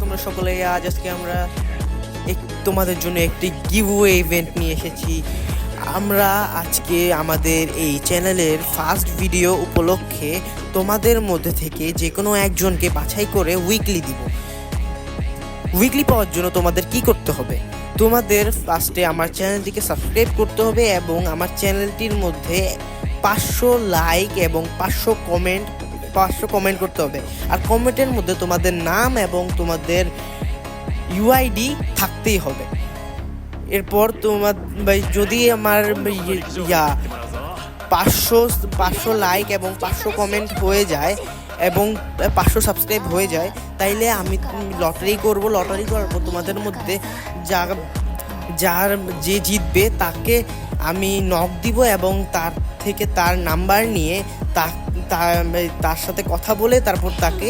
তোমরা সকলে? আজ আজকে আমরা তোমাদের জন্য একটি গিভওয়ে ইভেন্ট নিয়ে এসেছি। আমরা আজকে আমাদের এই চ্যানেলের ফার্স্ট ভিডিও উপলক্ষে তোমাদের মধ্যে থেকে যে কোনো একজনকে বাছাই করে উইকলি দিব। উইকলি পাওয়ার জন্য তোমাদের কি করতে হবে? তোমাদের ফার্স্টে আমার চ্যানেলটিকে সাবস্ক্রাইব করতে হবে এবং আমার চ্যানেলটির মধ্যে পাঁচশো লাইক এবং পাঁচশো কমেন্ট পাঁচশো কমেন্ট করতে হবে। আর কমেন্টের মধ্যে তোমাদের নাম এবং তোমাদের ইউআইডি থাকতেই হবে। এরপর তোমার যদি আমার ইয়া, পাঁচশো পাঁচশো লাইক এবং পাঁচশো কমেন্ট হয়ে যায় এবং পাঁচশো সাবস্ক্রাইব হয়ে যায়, তাইলে আমি লটারি করব। লটারি করব তোমাদের মধ্যে যা, যার, যে জিতবে তাকে আমি নক দিব এবং তার থেকে তার নাম্বার নিয়ে তার সাথে কথা বলে তারপর তাকে